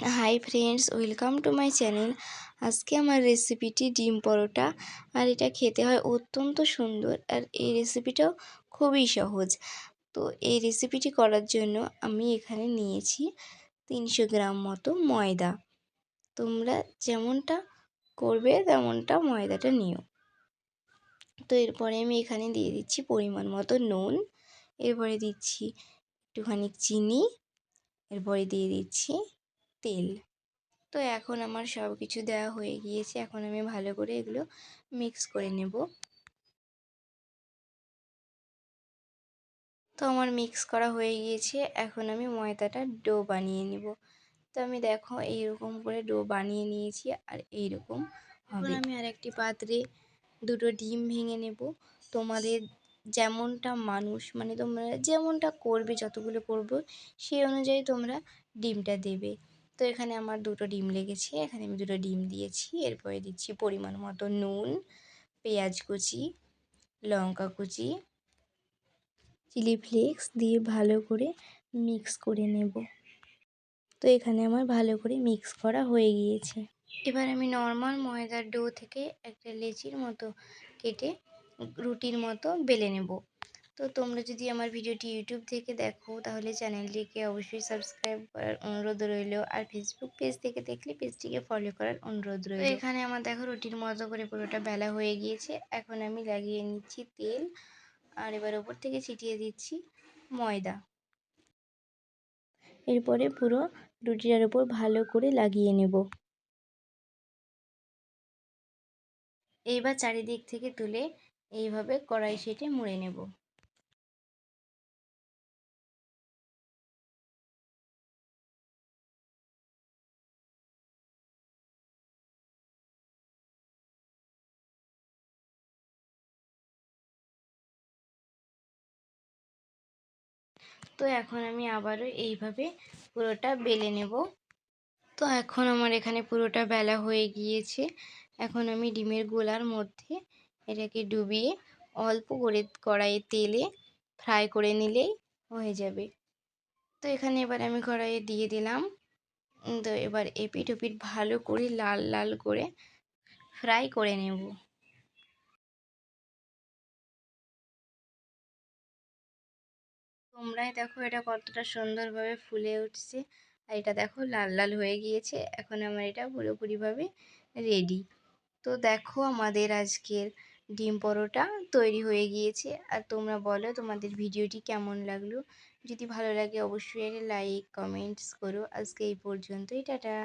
Hi friends welcome to my channel আজকে আমার রেসিপিটি ডিম পরোটা, আর এটা খেতে হয় অত্যন্ত সুন্দর, আর এই রেসিপিটাও খুবই সহজ। তো এই রেসিপিটি করার জন্য আমি এখানে নিয়েছি তিনশো গ্রাম মতো ময়দা। তোমরা যেমনটা করবে তেমনটা ময়দাটা নিও। তো এরপরে আমি এখানে দিয়ে দিচ্ছি পরিমাণ মতো নুন, এরপরে দিচ্ছি একটুখানি চিনি, এরপরে দিয়ে দিচ্ছি তেল। তো এখন আমার সব কিছু দেওয়া হয়ে গিয়েছে। এখন আমি ভালো করে এগুলো মিক্স করে নেব। তো আমার মিক্স করা হয়ে গিয়েছে। এখন আমি ময়দাটা ডো বানিয়ে নেব। তো আমি দেখো এইরকম করে ডো বানিয়ে নিয়েছি আর এইরকম হবে। আমি আর একটি পাত্রে দুটো ডিম ভেঙে নেব। তোমাদের যেমনটা মানুষ মানে তোমরা যেমনটা করবে যতগুলো করব সেই অনুযায়ী তোমরা ডিমটা দেবে। তো এখানে আমার দুটো ডিম লেগেছে। এখানে আমি দুটো ডিম দিয়েছি। এরপরে দিচ্ছি পরিমাণ মতো নুন, পেঁয়াজ কুচি, লঙ্কা কুচি, চিলি ফ্লেক্স দিয়ে ভালো করে মিক্স করে নেব। তো এখানে আমার ভালো করে মিক্স করা হয়ে গিয়েছে। এবার আমি নর্মাল ময়দার ডো থেকে একটা লেচির মতো কেটে রুটির মতো বেলে নেব। তো তোমরা যদি আমার ভিডিওটি ইউটিউব থেকে দেখো তাহলে চ্যানেলটিকে অবশ্যই সাবস্ক্রাইব করার অনুরোধ রইল। আর ফেসবুক পেজ থেকে দেখলে পেজটিকে ফলো করার অনুরোধ রইল। এখানে আমার দেখো রুটির মতো করে পুরোটা বেলা হয়ে গিয়েছে। এখন আমি লাগিয়ে নিচ্ছি তেল। আর এবার ওপর থেকে ছিটিয়ে দিচ্ছি ময়দা। এরপরে পুরো রুটিটার উপর ভালো করে লাগিয়ে নেব। এইবার চারিদিক থেকে তুলে এইভাবে কড়াই সেটে মুড়ে নেব। তো এখন আমি আবারও এইভাবে পুরোটা বেলে নেব। তো এখন আমার এখানে পুরোটা বেলা হয়ে গিয়েছে। এখন আমি ডিমের গোলার মধ্যে এটাকে ডুবিয়ে অল্প করে কড়াইয়ে তেলে ফ্রাই করে নিলেই হয়ে যাবে। তো এখানে এবার আমি কড়াইয়ে দিয়ে দিলাম। তো এবার এপিট ওপিট ভালো করে লাল লাল করে ফ্রাই করে নেব। তোমরাই দেখো এটা কতটা সুন্দরভাবে ফুলে উঠছে। আর এটা দেখো লাল লাল হয়ে গিয়েছে। এখন আমার এটা পুরোপুরিভাবে রেডি তো দেখো আমাদের আজকের ডিম পরোটা তৈরি হয়ে গিয়েছে। আর তোমরা বলো তোমাদের ভিডিওটি কেমন লাগল? যদি ভালো লাগে অবশ্যই লাইক কমেন্টস করো। আজকে এই পর্যন্তই, টাটা।